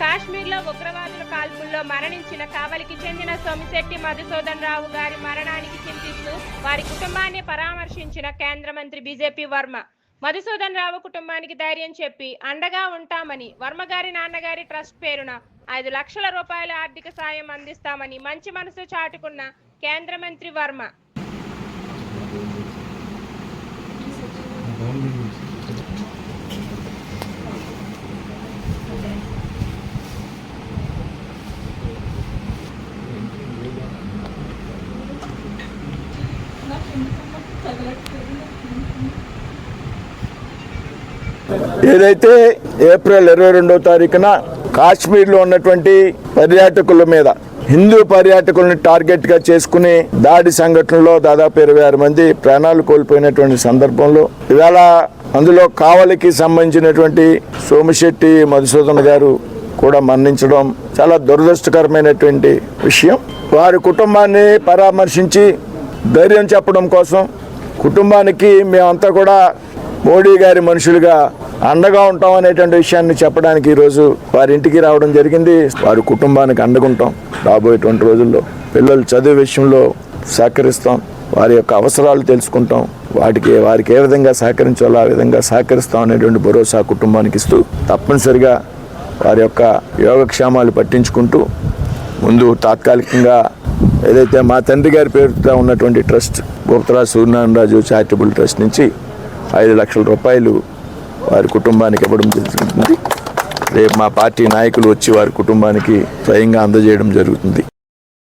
కాశ్మీర్లో ఉగ్రవాదుల కాల్పుల్లో మరణించిన కావలికి చెందిన సోమిశెట్టి మధుసూదన్ రావు గారి మరణానికి చింతిస్తూ వారి కుటుంబాన్ని పరామర్శించిన కేంద్ర మంత్రి బీజేపీ వర్మ. మధుసూదన్ రావు కుటుంబానికి ధైర్యం చెప్పి అండగా ఉంటామని వర్మ గారి నాన్నగారి ట్రస్ట్ పేరున ఐదు లక్షల రూపాయల ఆర్థిక సాయం అందిస్తామని మంచి మనసు చాటుకున్న కేంద్ర మంత్రి వర్మ. ఏదైతే ఏప్రిల్ ఇరవై రెండవ తారీఖున కాశ్మీర్లో ఉన్నటువంటి పర్యాటకుల మీద హిందూ పర్యాటకులను టార్గెట్గా చేసుకుని దాడి సంఘటనలో దాదాపు ఇరవై ఆరు మంది ప్రాణాలు కోల్పోయినటువంటి సందర్భంలో ఇవాళ అందులో కావలికి సంబంధించినటువంటి సోమిశెట్టి మధుసూదన్ గారు కూడా మరణించడం చాలా దురదృష్టకరమైనటువంటి విషయం. వారి కుటుంబాన్ని పరామర్శించి ధైర్యం చెప్పడం కోసం కుటుంబానికి మేమంతా కూడా మోడీ గారి మనుషులుగా అండగా ఉంటాం అనేటువంటి విషయాన్ని చెప్పడానికి ఈరోజు వారి ఇంటికి రావడం జరిగింది. వారి కుటుంబానికి అండగుంటాం రాబోయేటువంటి రోజుల్లో పిల్లలు చదువు విషయంలో సహకరిస్తాం. వారి యొక్క అవసరాలు తెలుసుకుంటాం. వాటికి వారికి ఏ విధంగా సహకరించాలో ఆ విధంగా సహకరిస్తాం అనేటువంటి భరోసా కుటుంబానికి ఇస్తూ తప్పనిసరిగా వారి యొక్క యోగక్షేమాలు పట్టించుకుంటూ ముందు తాత్కాలికంగా ఏదైతే మా తండ్రి గారి పేరుతో ఉన్నటువంటి trust Guptaraju Suryanarayanaraju charitable trust నుంచి ఐదు లక్షల రూపాయలు వారి కుటుంబానికి ఇవ్వడం జరుగుతుంది. రేపు మా పార్టీ నాయకులు వచ్చి వారి కుటుంబానికి స్వయంగా అందజేయడం జరుగుతుంది.